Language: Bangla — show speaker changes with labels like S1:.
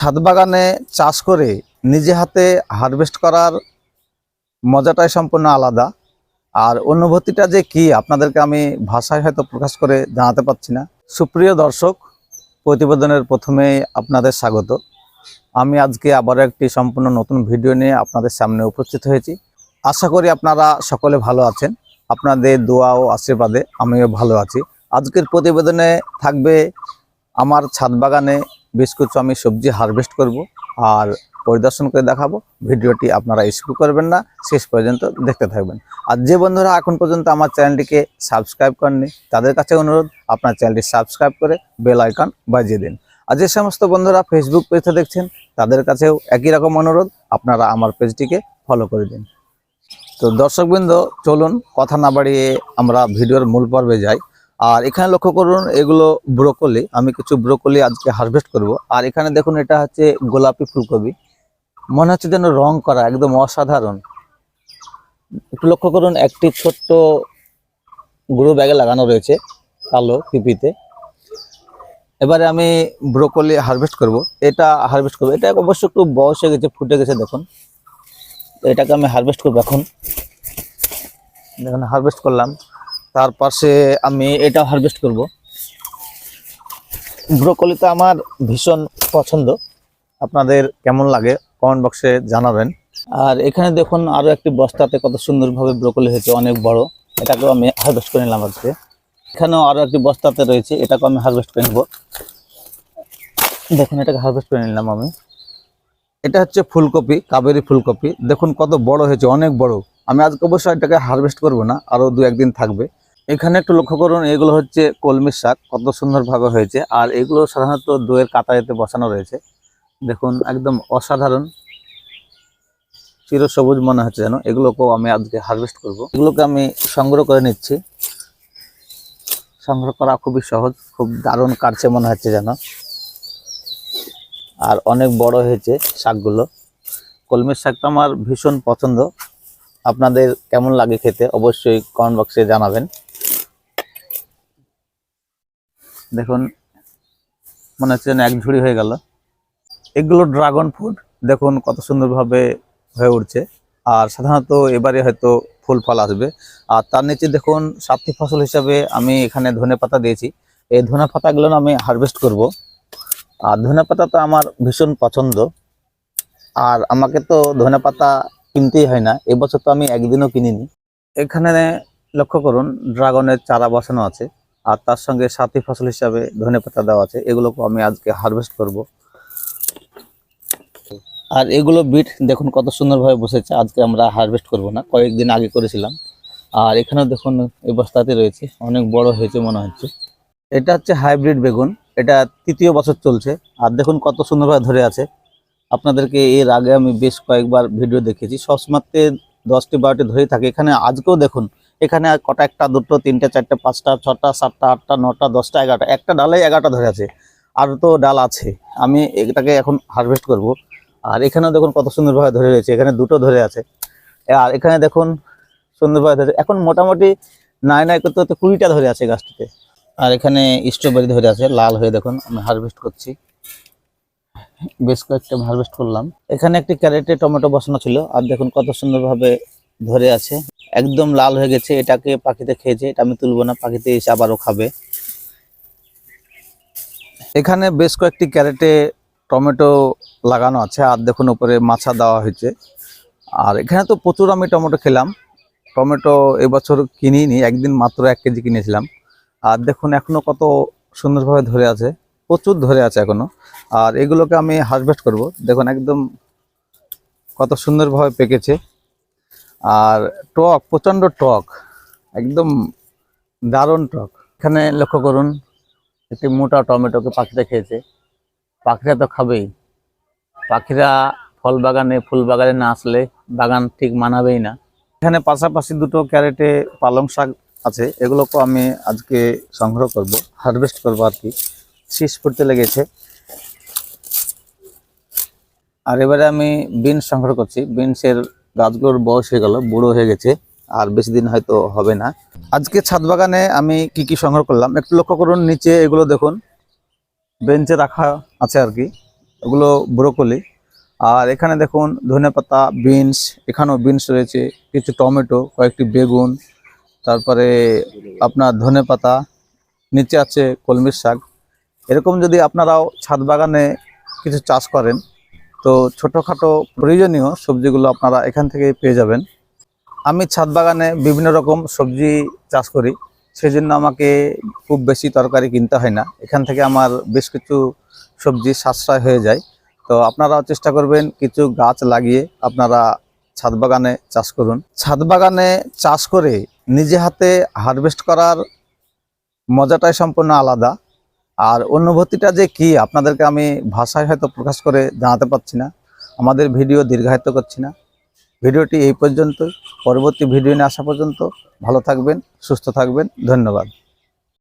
S1: ছাদ বাগানে চাষ করে নিজে হাতে হারভেস্ট করার মজাটাই সম্পূর্ণ আলাদা। আর অনুভূতিটা যে কি, আপনাদেরকে আমি ভাষায় হয়তো প্রকাশ করে জানাতে পারছি না। সুপ্রিয় দর্শক, প্রতিবেদনের প্রথমেই আপনাদের স্বাগত। আমি আজকে আবার একটি সম্পূর্ণ নতুন ভিডিও নিয়ে আপনাদের সামনে উপস্থিত হয়েছি। আশা করি আপনারা সকলে ভালো আছেন। আপনাদের দোয়া ও আশীর্বাদে আমিও ভালো আছি। আজকের প্রতিবেদনে থাকবে আমার ছাদ বাগানে বেশ কিছু আমি সবজি হারভেস্ট করব আর পরিদর্শন করে দেখাবো। ভিডিওটি আপনারা স্কিপ করবেন না, শেষ পর্যন্ত দেখতে থাকবেন। আর যে বন্ধুরা এখন পর্যন্ত আমার চ্যানেলটিকে সাবস্ক্রাইব করেননি, তাদের কাছে অনুরোধ, আপনার চ্যানেলটি সাবস্ক্রাইব করে বেল আইকন বাজিয়ে দিন। আর যে সমস্ত বন্ধুরা ফেসবুক পেজে দেখছেন, তাদের কাছেও একই রকম অনুরোধ, আপনারা আমার পেজটিকে ফলো করে দিন। তো দর্শকবৃন্দ, চলুন, কথা না বাড়িয়ে আমরা ভিডিওর মূল পর্বে যাই। আর এখানে লক্ষ্য করুন, এগুলো ব্রোকলি। আমি কিছু ব্রোকলি আজকে হারভেস্ট করব। আর এখানে দেখুন, এটা হচ্ছে গোলাপি ফুলকপি। মনে হচ্ছে যেন রং করা, একদম অসাধারণ। একটু লক্ষ্য করুন, একটি ছোট্ট গুঁড়ো ব্যাগে লাগানো রয়েছে কালো পিপিতে। এবারে আমি ব্রোকলি হারভেস্ট করব। এটা হারভেস্ট করব। এটা অবশ্য একটু বয়স হয়ে গেছে, ফুটে গেছে, দেখুন। এটাকে আমি হারভেস্ট করব এখন। দেখুন হারভেস্ট করলাম। তার পাশে আমি এটা হারভেস্ট করব। ব্রোকলি তো আমার ভীষণ পছন্দ। আপনাদের কেমন লাগে কমেন্ট বক্সে জানাবেন। আর এখানে দেখুন আরও একটি বস্তাতে কত সুন্দরভাবে ব্রোকলি হয়েছে, অনেক বড়। এটাকেও আমি হারভেস্ট করে নিলাম আজকে। এখানেও আরও একটি বস্তাতে রয়েছে, এটাকেও আমি হারভেস্ট করে নেব। দেখুন, এটাকে হারভেস্ট করে নিলাম আমি। এটা হচ্ছে ফুলকপি, কাবেরি ফুলকপি। দেখুন কত বড় হয়েছে, অনেক বড়। আমি আজকে অবশ্যই এটাকে হারভেস্ট করব না আরও দু একদিন থাকবে। এখানে একটু লক্ষ্য করুন, এগুলো হচ্ছে কলমির শাক, কত সুন্দরভাবে হয়েছে। আর এগুলো সাধারণত দইয়ের কাতারিতে বসানো রয়েছে। দেখুন, একদম অসাধারণ। চিরসবুজ মনে হচ্ছে যেন। এগুলোকেও আমি আজকে হারভেস্ট করব। এগুলোকে আমি সংগ্রহ করে নিচ্ছি। সংগ্রহ করা খুবই সহজ, খুব দারুণ কাটছে মনে হচ্ছে যেন। আর অনেক বড় হয়েছে শাকগুলো। কলমির শাকটা আমার ভীষণ পছন্দ। আপনাদের কেমন লাগে খেতে অবশ্যই কমেন্ট বক্সে জানাবেন। দেখুন, মনে হচ্ছে যেন এক ঝুড়ি হয়ে গেল। এগুলো ড্রাগন ফ্রুট দেখুন কত সুন্দরভাবে হয়ে উঠছে। আর সাধারণত এবারে হয়তো ফুল ফল আসবে। আর তার নিচে দেখুন সাথী ফসল হিসাবে আমি এখানে ধনে পাতা দিয়েছি। এই ধনে পাতাগুলো আমি হারভেস্ট করব। আর ধনে পাতা তো আমার ভীষণ পছন্দ। আর আমাকে তো ধনে পাতা কিনতেই হয় না। এবছর তো আমি একদিনও কিনিনি। এখানে লক্ষ্য করুন ড্রাগনের চারা বসানো আছে। আর তার সঙ্গে সাথী ফসল হিসাবে ধনে পাতা দেওয়া আছে এগুলোকে আমি আজকে হারভেস্ট করব। আর এগুলো বিট দেখুন কত সুন্দরভাবে বসেছে, আজকে আমরা হারভেস্ট করব না, কয়েকদিন আগে করেছিলাম। আর এখানেও দেখুন এই বস্তাতে রয়েছে, অনেক বড় হয়েছে মনে হচ্ছে। এটা হচ্ছে হাইব্রিড বেগুন, এটা তৃতীয় বছর চলছে, আর দেখুন কত সুন্দরভাবে ধরে আছে। আপনাদেরকে এর আগে আমি বেশ কয়েকবার ভিডিও দেখেছি সবসময়তে দশটি বারোটি ধরেই থাকে। এখানে আজকেও দেখুন এখানে কটা একটা, দুটো, তিনটে, চারটে, পাঁচটা, ছটা, সাতটা, আটটা, নটা, দশটা, এগারোটা। একটা ডালে এগারোটা ধরে আছে। আর তো ডাল আছে। আমি এটাকে এখন হারভেস্ট করব। আর এখানেও দেখুন কত সুন্দরভাবে ধরে রয়েছে। এখানে দুটো ধরে আছে। আর এখানে দেখুন সুন্দরভাবে ধরে এখন মোটামুটি নাই নাই করতে করতে কুড়িটা ধরে আছে গাছটিতে। আর এখানে স্ট্রবেরি ধরে আছে। লাল হয়ে দেখুন আমি হারভেস্ট করছি। বেশ কয়েকটা হারভেস্ট করলাম। এখানে একটি ক্যারেটে টমেটো বসানো ছিল। আর দেখুন কত সুন্দরভাবে ধরে আছে। একদম লাল হয়ে গেছে, এটাকে পাখিতে খেয়েছে, এটা আমি তুলবো না, পাখিতে এসে আবারও খাবে। এখানে বেশ কয়েকটি ক্যারেটে টমেটো লাগানো আছে, আর দেখুন উপরে মাছা দেওয়া হয়েছে। আর এখানে তো প্রচুর আমি টমেটো খেলাম। টমেটো এবছর কিনিনি, একদিন মাত্র এক কেজি কিনেছিলাম। আর দেখুন এখনও কত সুন্দরভাবে ধরে আছে, প্রচুর ধরে আছে এখনও। আর এগুলোকে আমি হারভেস্ট করব। দেখুন একদম কত সুন্দরভাবে পেকেছে। আর টক, প্রচণ্ড টক, একদম দারুণ টক। এখানে লক্ষ্য করুন, একটি মোটা টমেটোকে পাখিটা খেয়েছে। পাখিরা তো খাবেই। পাখিরা ফল বাগানে, ফুল বাগানে না আসলে বাগান ঠিক মানাবেই না। এখানে পাশাপাশি দুটো ক্যারেটে পালং শাক আছে। এগুলোকে আমি আজকে সংগ্রহ করব, হারভেস্ট করব আর কি। শীষ পড়তে লেগেছে। আর এবারে আমি বিনস সংগ্রহ করছি। বিনসের গাছগুলোর বয়স হয়ে গেল, বুড়ো হয়ে গেছে, আর বেশি দিন হয়তো হবে না। আজকে ছাদ বাগানে আমি কি কি সংগ্রহ করলাম, একটু লক্ষ্য করুন, নিচে এগুলো দেখুন, বেঞ্চে রাখা আছে আর কি, ওগুলো ব্রোকলি। আর এখানে দেখুন ধনেপাতা বিনস, এখানেও বিনস রয়েছে, কিছু টমেটো, কয়েকটি বেগুন, তারপরে আপনার ধনেপাতা নিচে আছে কলমির শাক। এরকম যদি আপনারাও ছাদ বাগানে কিছু চাষ করেন তো ছোটোখাটো প্রয়োজনীয় সবজিগুলো আপনারা এখান থেকে পেয়ে যাবেন। আমি ছাদ বাগানে বিভিন্ন রকম সবজি চাষ করি সেই জন্য আমাকে খুব বেশি তরকারি কিনতে হয় না। এখান থেকে আমার বেশ কিছু সবজি সাশ্রয় হয়ে যায়। তো আপনারাও চেষ্টা করবেন কিছু গাছ লাগিয়ে আপনারা ছাদ বাগানে চাষ করুন। ছাদ বাগানে চাষ করে নিজে হাতে হারভেস্ট করার মজাটাই সম্পূর্ণ আলাদা। আর অনুভূতিটা যে কি, আপনাদেরকে আমি ভাষায় হয়তো প্রকাশ করে জানাতে পারছি না। আমাদের ভিডিও দীর্ঘায়িত করছি না। ভিডিওটি এই পর্যন্ত পরবর্তী ভিডিও নিয়ে আসা পর্যন্ত ভালো থাকবেন, সুস্থ থাকবেন। ধন্যবাদ।